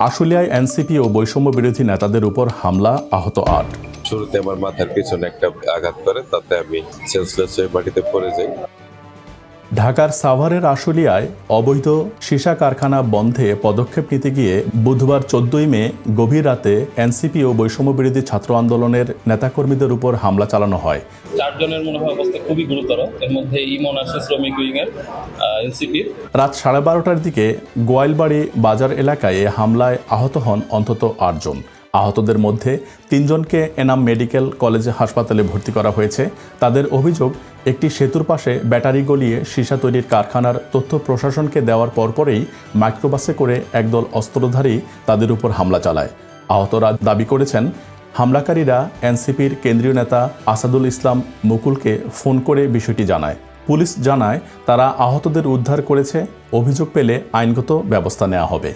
আশুলিয়ায় NCP ও বৈষম্য বিরোধী নেতাদের উপর হামলা, আহত আট। শুরুতে আমার মাথার পিছনে একটা আঘাত করে, তাতে আমি সেন্সলেস হয়ে মাটিতে পড়ে যাই। ঢাকার সাভারের আশুলিয়ায় অবৈধ সীসা কারখানা বন্ধে পদক্ষেপ নিতে গিয়ে বুধবার চোদ্দই মে গভীর রাতে এনসিপি ও বৈষম্য বিরোধী ছাত্র আন্দোলনের নেতাকর্মীদের উপর হামলা চালানো হয়। চারজনের মনে হয় অবস্থা খুবই গুরুতর। এর মধ্যে ইমন শ্রমিক উইং এর এনসিপির রাত সাড়ে বারোটার দিকে গোয়ালবাড়ি বাজার এলাকায় হামলায় আহত হন অন্তত আটজন। আহতদের মধ্যে তিনজনকে এনাম মেডিকেল কলেজে হাসপাতালে ভর্তি করা হয়েছে। তাদের অভিযোগ, একটি সেতুর পাশে ব্যাটারি গলিয়ে সীসা তৈরির কারখানার তথ্য প্রশাসনকে দেওয়ার পরপরেই মাইক্রোবাসে করে একদল অস্ত্রধারী তাদের উপর হামলা চালায়। আহতরা দাবি করেছেন, হামলাকারীরা এনসিপির কেন্দ্রীয় নেতা আসাদুল ইসলাম মুকুলকে ফোন করে বিষয়টি জানায়। পুলিশ জানায়, তারা আহতদের উদ্ধার করেছে, অভিযোগ পেলে আইনগত ব্যবস্থা নেওয়া হবে।